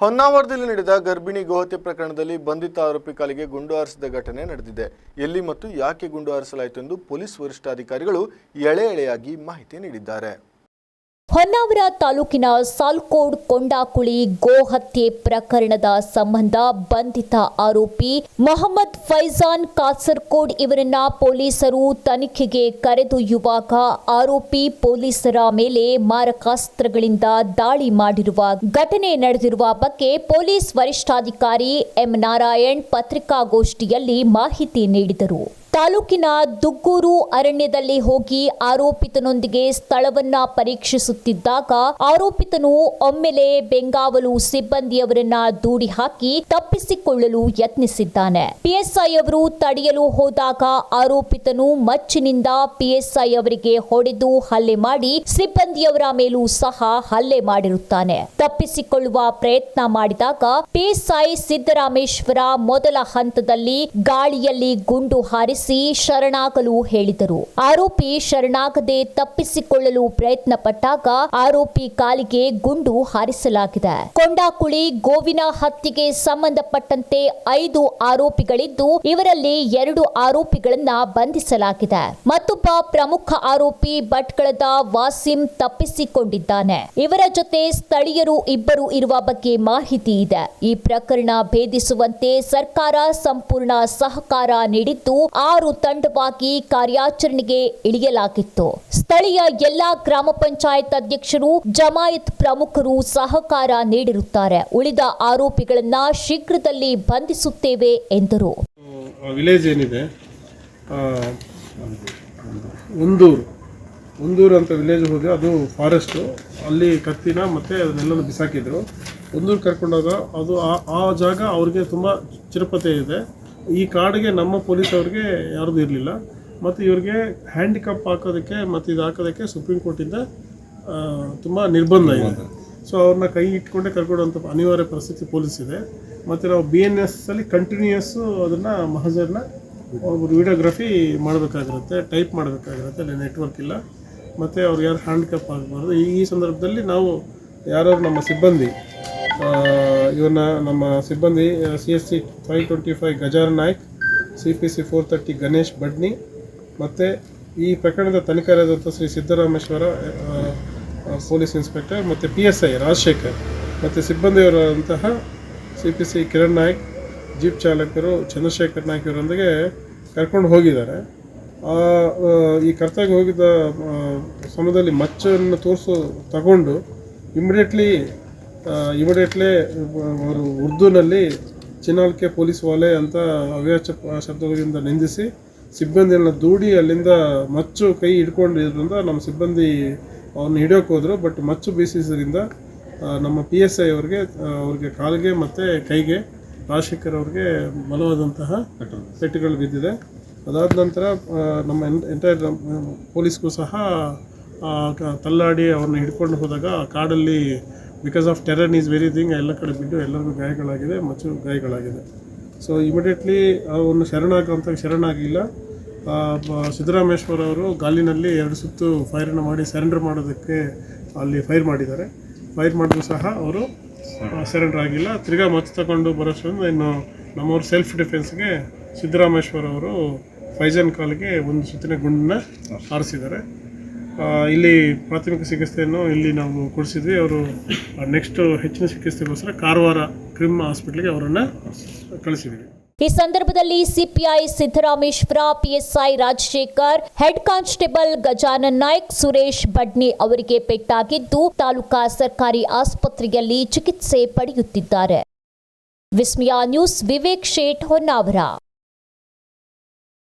ಹೊನ್ನಾವರದಲ್ಲಿ ನಡೆದ ಗರ್ಭಿಣಿ ಗೋಹತ್ಯೆ ಪ್ರಕರಣದಲ್ಲಿ ಬಂಧಿತ ಆರೋಪಿ ಕಾಲಿಗೆ ಗುಂಡು ಹಾರಿಸಿದ ಘಟನೆ ನಡೆದಿದೆ. ಎಲ್ಲಿ ಮತ್ತು ಯಾಕೆ ಗುಂಡು ಹಾರಿಸಲಾಯಿತು ಎಂದು ಪೊಲೀಸ್ ವರಿಷ್ಠಾಧಿಕಾರಿಗಳು ಎಳೆ ಎಳೆಯಾಗಿ ಮಾಹಿತಿ ನೀಡಿದ್ದಾರೆ. ಹೊನ್ನಾವರ ತಾಲೂಕಿನ ಸಾಲ್ಕೋಡ್ ಕೊಂಡಾಕುಳಿ ಗೋಹತ್ಯೆ ಪ್ರಕರಣದ ಸಂಬಂಧ ಬಂಧಿತ ಆರೋಪಿ ಮೊಹಮ್ಮದ್ ಫೈಜಾನ್ ಕಾಸರ್ಕೋಡ್ ಇವರನ್ನ ಪೊಲೀಸರು ತನಿಖೆಗೆ ಕರೆದೊಯ್ಯುವಾಗ ಆರೋಪಿ ಪೊಲೀಸರ ಮೇಲೆ ಮಾರಕಾಸ್ತ್ರಗಳಿಂದ ದಾಳಿ ಮಾಡಿರುವ ಘಟನೆ ನಡೆದಿರುವ ಬಗ್ಗೆ ಪೊಲೀಸ್ ವರಿಷ್ಠಾಧಿಕಾರಿ ಎಂ ನಾರಾಯಣ್ ಪತ್ರಿಕಾಗೋಷ್ಠಿಯಲ್ಲಿ ಮಾಹಿತಿ ನೀಡಿದರು. ತಾಲೂಕಿನ ದುಗ್ಗೂರು ಅರಣ್ಯದಲ್ಲಿ ಹೋಗಿ ಆರೋಪಿತನೊಂದಿಗೆ ಸ್ಥಳವನ್ನ ಪರೀಕ್ಷಿಸುತ್ತಿದ್ದಾಗ ಆರೋಪಿತನು ಒಮ್ಮೆಲೆ ಬೆಂಗಾವಲು ಸಿಬ್ಬಂದಿಯವರನ್ನ ದೂಡಿ ಹಾಕಿ ತಪ್ಪಿಸಿಕೊಳ್ಳಲು ಯತ್ನಿಸಿದ್ದಾನೆ. ಪಿಎಸ್ಐ ಅವರು ತಡೆಯಲು ಹೋದಾಗ ಆರೋಪಿತನು ಮಚ್ಚಿನಿಂದ ಪಿಎಸ್ಐ ಅವರಿಗೆ ಹೊಡೆದು ಹಲ್ಲೆ ಮಾಡಿ ಸಿಬ್ಬಂದಿಯವರ ಮೇಲೂ ಸಹ ಹಲ್ಲೆ ಮಾಡಿರುತ್ತಾನೆ. ತಪ್ಪಿಸಿಕೊಳ್ಳುವ ಪ್ರಯತ್ನ ಮಾಡಿದಾಗ ಪಿಎಸ್ಐ ಸಿದ್ದರಾಮೇಶ್ವರ ಮೊದಲ ಹಂತದಲ್ಲಿ ಗಾಳಿಯಲ್ಲಿ ಗುಂಡು ಹಾರಿಸಿ ಶರಣಾಗಲು ಹೇಳಿದರು. ಆರೋಪಿ ಶರಣಾಗದೆ ತಪ್ಪಿಸಿಕೊಳ್ಳಲು ಪ್ರಯತ್ನ ಪಟ್ಟಾಗ ಆರೋಪಿ ಕಾಲಿಗೆ ಗುಂಡು ಹಾರಿಸಲಾಗಿದೆ. ಕೊಂಡಾಕುಳಿ ಗೋವಿನ ಹತ್ಯೆಗೆ ಸಂಬಂಧಪಟ್ಟಂತೆ ಐದು ಆರೋಪಿಗಳಿದ್ದು, ಇವರಲ್ಲಿ ಎರಡು ಆರೋಪಿಗಳನ್ನ ಬಂಧಿಸಲಾಗಿದೆ. ಮತ್ತೊಬ್ಬ ಪ್ರಮುಖ ಆರೋಪಿ ಭಟ್ಕಳದ ವಾಸಿಂ ತಪ್ಪಿಸಿಕೊಂಡಿದ್ದಾನೆ. ಇವರ ಜೊತೆ ಸ್ಥಳೀಯರು ಇಬ್ಬರು ಇರುವ ಬಗ್ಗೆ ಮಾಹಿತಿ ಇದೆ. ಈ ಪ್ರಕರಣ ಭೇದಿಸುವಂತೆ ಸರ್ಕಾರ ಸಂಪೂರ್ಣ ಸಹಕಾರ ನೀಡಿದ್ದು ಆರು ತಂಡವಾಗಿ ಕಾರ್ಯಾಚರಣೆಗೆ ಇಳಿಯಲಾಗಿತ್ತು. ಸ್ಥಳೀಯ ಎಲ್ಲಾ ಗ್ರಾಮ ಪಂಚಾಯತ್ ಅಧ್ಯಕ್ಷರು, ಜಮಾಯತ್ ಪ್ರಮುಖರು ಸಹಕಾರ ನೀಡಿರುತ್ತಾರೆ. ಉಳಿದ ಆರೋಪಿಗಳನ್ನ ಶೀಘ್ರದಲ್ಲಿ ಬಂಧಿಸುತ್ತೇವೆ ಎಂದರು. ವಿಲೇಜ್ ಏನಿದೆ? ಒಂದೂರು. ಒಂದೂರು ಅಂತ ವಿಲೇಜ್ ಹೋದ್ರೆ ಅದು ಫಾರೆಸ್ಟು ಅಲ್ಲಿ ಕತ್ತಿನ ಮತ್ತು ಅದನ್ನೆಲ್ಲ ಬಿಸಾಕಿದ್ರು. ಒಂದೂರು ಕರ್ಕೊಂಡಾಗ ಅದು ಆ ಜಾಗ ಅವ್ರಿಗೆ ತುಂಬ ಚಿರಪತೆ ಇದೆ. ಈ ಕಾರ್ಡ್ಗೆ ನಮ್ಮ ಪೊಲೀಸ್ ಅವ್ರಿಗೆ ಯಾರ್ದು ಇರಲಿಲ್ಲ. ಮತ್ತು ಇವ್ರಿಗೆ ಹ್ಯಾಂಡಿಕಪ್ ಹಾಕೋದಕ್ಕೆ ಮತ್ತು ಇದು ಹಾಕೋದಕ್ಕೆ ಸುಪ್ರೀಂ ಕೋರ್ಟಿಂದ ತುಂಬ ನಿರ್ಬಂಧ ಇದೆ. ಸೊ ಅವ್ರನ್ನ ಕೈ ಇಟ್ಕೊಂಡೇ ಕರ್ಕೊಡುವಂಥ ಅನಿವಾರ್ಯ ಪರಿಸ್ಥಿತಿ ಪೊಲೀಸ್ ಇದೆ. ಮತ್ತು ನಾವು ಬಿ ಎನ್ ಎಸ್ ಅಲ್ಲಿ ಕಂಟಿನ್ಯೂಯಸ್ಸು ಅದನ್ನು ಮಹಜರ್ನ ಒಬ್ಬರು ವಿಡಿಯೋಗ್ರಫಿ ಮಾಡಬೇಕಾಗಿರುತ್ತೆ ಟೈಪ್ ಮಾಡಬೇಕಾಗಿರುತ್ತೆ ಅಲ್ಲಿ ನೆಟ್ವರ್ಕ್ ಇಲ್ಲ. ಮತ್ತು ಅವ್ರಿಗೆ ಯಾರು ಹ್ಯಾಂಡ್ ಕಪ್ ಆಗಬಾರ್ದು. ಈ ಈ ಸಂದರ್ಭದಲ್ಲಿ ನಾವು ಯಾರು ನಮ್ಮ ಸಿಬ್ಬಂದಿ ಆ, ಇವ್ರನ್ನ ನಮ್ಮ ಸಿಬ್ಬಂದಿ C S C five twenty five Gajar Naik C P C four thirty Ganesh Badni ಮತ್ತು ಈ ಪ್ರಕರಣದ ತನಿಖೆಯಾದಂಥ ಶ್ರೀ ಸಿದ್ದರಾಮೇಶ್ವರ ಪೊಲೀಸ್ ಇನ್ಸ್ಪೆಕ್ಟರ್ ಮತ್ತು ಪಿ ಎಸ್ ಐ ರಾಜಶೇಖರ್ ಮತ್ತು ಸಿಬ್ಬಂದಿಯವರಾದಂತಹ C P C Kiran Naik jeep ಚಾಲಕರು ಚಂದ್ರಶೇಖರ್ ನಾಯ್ಕ್ ಇವರೊಂದಿಗೆ ಕರ್ಕೊಂಡು ಹೋಗಿದ್ದಾರೆ. ಈ ಕರ್ತವ್ಯ ಹೋಗಿದ್ದ ಸಮಯದಲ್ಲಿ ಮಚ್ಚನ್ನು ತೋರಿಸು ತಗೊಂಡು ಇಮಿಡಿಯೇಟ್ಲಿ ಇಮಿಡಿಯೇಟ್ಲಿ ಅವರು ಉರ್ದುನಲ್ಲಿ ಚಿನಾಲ್ಕೆ ಪೊಲೀಸ್ ವಾಲೆ ಅಂತ ಅವ್ಯಾಚ ಶಬ್ದಗಳಿಂದ ನಿಂದಿಸಿ ಸಿಬ್ಬಂದಿಯನ್ನು ದೂಡಿ ಅಲ್ಲಿಂದ ಮಚ್ಚು ಕೈ ಹಿಡ್ಕೊಂಡಿದ್ರಿಂದ ನಮ್ಮ ಸಿಬ್ಬಂದಿ ಅವ್ರನ್ನ ಹಿಡಿಯೋಕೆ ಹೋದರು. ಬಟ್ ಮಚ್ಚು ಬೀಸಿದ್ರಿಂದ ನಮ್ಮ ಪಿ ಎಸ್ ಐ ಅವ್ರಿಗೆ ಅವ್ರಿಗೆ ಕಾಲಿಗೆ ಮತ್ತು ಕೈಗೆ ರಾಜಶೇಖರ್ ಅವ್ರಿಗೆ ಬಲವಾದಂತಹ ಪೆಟ್ಟುಗಳು ಬಿದ್ದಿದೆ. ಅದಾದ ನಂತರ ನಮ್ಮ ಎಂಟೈರ್ ಪೊಲೀಸ್ಗೂ ಸಹ ತಲ್ಲಾಡಿ ಅವ್ರನ್ನ ಹಿಡ್ಕೊಂಡು ಹೋದಾಗ ಕಾಡಲ್ಲಿ because of terror is very thing ಎಲ್ಲ ಕಡೆ ಬಿದ್ದು ಎಲ್ಲರಿಗೂ ಗಾಯಗಳಾಗಿದೆ, ಮಚ್ಚು ಗಾಯಗಳಾಗಿದೆ. ಸೊ ಇಮಿಡಿಯೇಟ್ಲಿ ಅವನು ಶರಣಾಗುವಂಥ ಶರಣಾಗಿಲ್ಲ. ಸಿದ್ದರಾಮೇಶ್ವರ ಅವರು ಗಾಲಿನಲ್ಲಿ ಎರಡು ಸುತ್ತು ಫೈರನ್ನು ಮಾಡಿ ಸರೆಂಡರ್ ಮಾಡೋದಕ್ಕೆ ಅಲ್ಲಿ ಫೈರ್ ಮಾಡಿದ್ದಾರೆ. ಫೈರ್ ಮಾಡಿದ್ರು ಸಹ ಅವರು ಸರೆಂಡರ್ ಆಗಿಲ್ಲ. ತಿರ್ಗಾ ಮಚ್ಚು ತಗೊಂಡು ಬರೋಷ್ಟೊಂದು ಇನ್ನು ನಮ್ಮವ್ರ ಸೆಲ್ಫ್ ಡಿಫೆನ್ಸ್ಗೆ ಸಿದ್ದರಾಮೇಶ್ವರ ಅವರು ಫೈಜನ್ ಕಾಲಿಗೆ ಒಂದು ಸುತ್ತಿನ ಗುಂಡನ್ನ ಹಾರಿಸಿದ್ದಾರೆ. ಇಲ್ಲಿ ಪ್ರಾಥಮಿಕ ಚಿಕಿತ್ಸೆಯನ್ನು ಇಲ್ಲಿ ನಾವು ಕೊಡಿಸಿದ್ವಿ. ಅವರು ನೆಕ್ಸ್ಟ್ ಹೆಚ್ಚಿನ ಚಿಕಿತ್ಸೆಗೋಸ್ಕರ ಕಾರವಾರ ಕ್ರಿಮ್ ಹಾಸ್ಪಿಟ್ಲಿಗೆ ಅವರನ್ನು ಕಳಿಸಿದ್ವಿ. ಈ ಸಂದರ್ಭದಲ್ಲಿ CPI Siddarameshwar, PSI Rajashekar, head constable Gajanan Naik, Suresh Badni ಅವರಿಗೆ ಪೆಟ್ಟಾಗಿದ್ದು, ತಾಲೂಕಾ ಸರ್ಕಾರಿ ಆಸ್ಪತ್ರೆಯಲ್ಲಿ ಚಿಕಿತ್ಸೆ ಪಡೆಯುತ್ತಿದ್ದಾರೆ. ವಿಸ್ಮಯ ನ್ಯೂಸ್, ವಿವೇಕ್ ಶೇಟ್ ಹೊನ್ನಾವರ.